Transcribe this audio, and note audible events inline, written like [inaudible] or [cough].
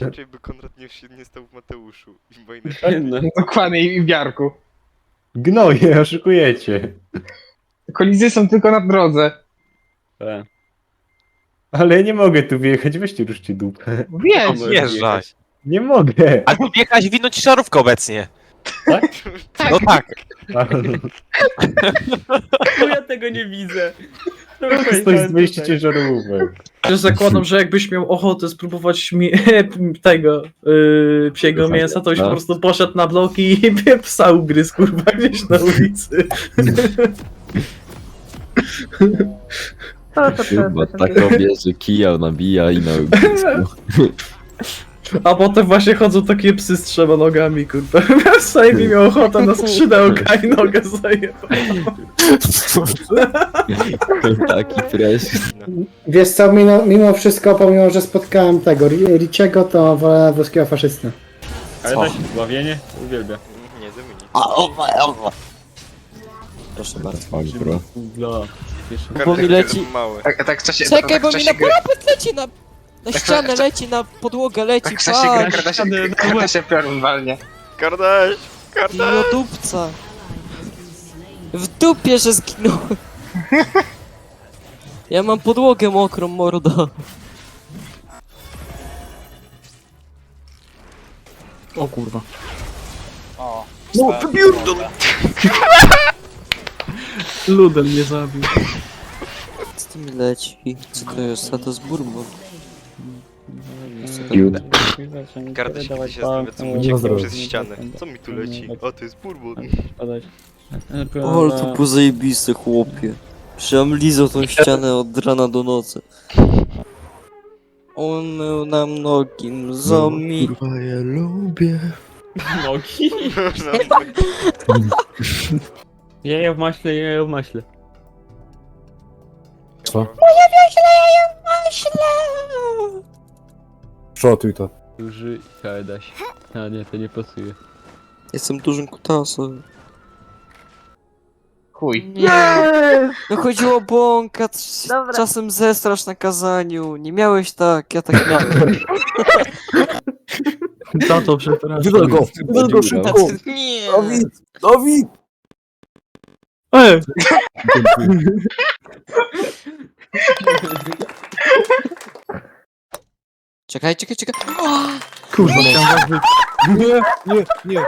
Raczej by Konrad nie, nie stał w Mateuszu. I Bajner. No. Dokładnie i w Jarku. Gnoje, [laughs] oszukujecie. Kolizje są tylko na drodze. E, Ale ja nie mogę tu wjechać, weźcie ruszcie dupę. Wiesz, Wjeżdżaj. Nie mogę. A tu jechać winąć ciężarówkę obecnie. Tak? No tak. [laughs] [laughs] No ja tego nie widzę. Stoi z 200 ciężarówek. Też zakładam, że jakbyś miał ochotę spróbować mi [laughs] tego yy, psiego mięsa, to byś po No. prostu poszedł na bloki i [laughs] psa ugryzł, kurwa, gdzieś na ulicy. To, to, to, Chyba to, tak robię, że kijał nabija i na ognisku. [laughs] A potem właśnie chodzą takie psy z trzema nogami, kurwa. Sajmi miał ochotę na skrzydełka i nogę zajebał. [laughs] Taki fresh. Wiesz co, mimo, mimo wszystko, pomimo że spotkałem tego Ri- Richiego, to wolę włoskiego faszystę. Ale da się zbawienie? Uwielbiam. Nie, Dominik. Proszę bardzo. Fuck, bro. No. Bo mi leci- Mały. tak, tak w czasie, Czekaj, tak bo w mi czasie na gry, parapet leci na... Na ścianę leci, na podłogę leci, tak w czasie gry patrz! Kardasie, Kardasie piorun walnie. Kardaś! W dupie, że zginąłem. [laughs] Ja mam podłogę mokrą, mordo. O kurwa. No, [laughs] Ludel mnie zabił. Co tu mi leci? Co to jest? A to jest. Kardaś kiedyś się tak, zastanawia, co mu ucieknie zdrowie. przez ścianę. Co mi tu leci? O, to jest bourbon. O, ale to było zajebiste, chłopie. Przecież lizał tą ścianę od rana do nocy. On mył nam nogi, zombie. ja lubię. [laughs] Nogi. Jaja [laughs] w maśle, jaja w maśle. Co? Maśle! Szotuj to. Duży Kardaś. A nie, to nie pasuje. Jestem dużym kutasem. Chuj. Nie! No chodziło o bąka, c- Dobra. czasem zestrasz na kazaniu. Nie miałeś tak, ja tak miałem. [laughs] Za to przepraszam. Wydal go! Wydal go szybko! Nie! Dawid! Dawid! E! Czekaj, czekaj, czekaj. Kurwa, chciałem was wy... Nie, nie, nie.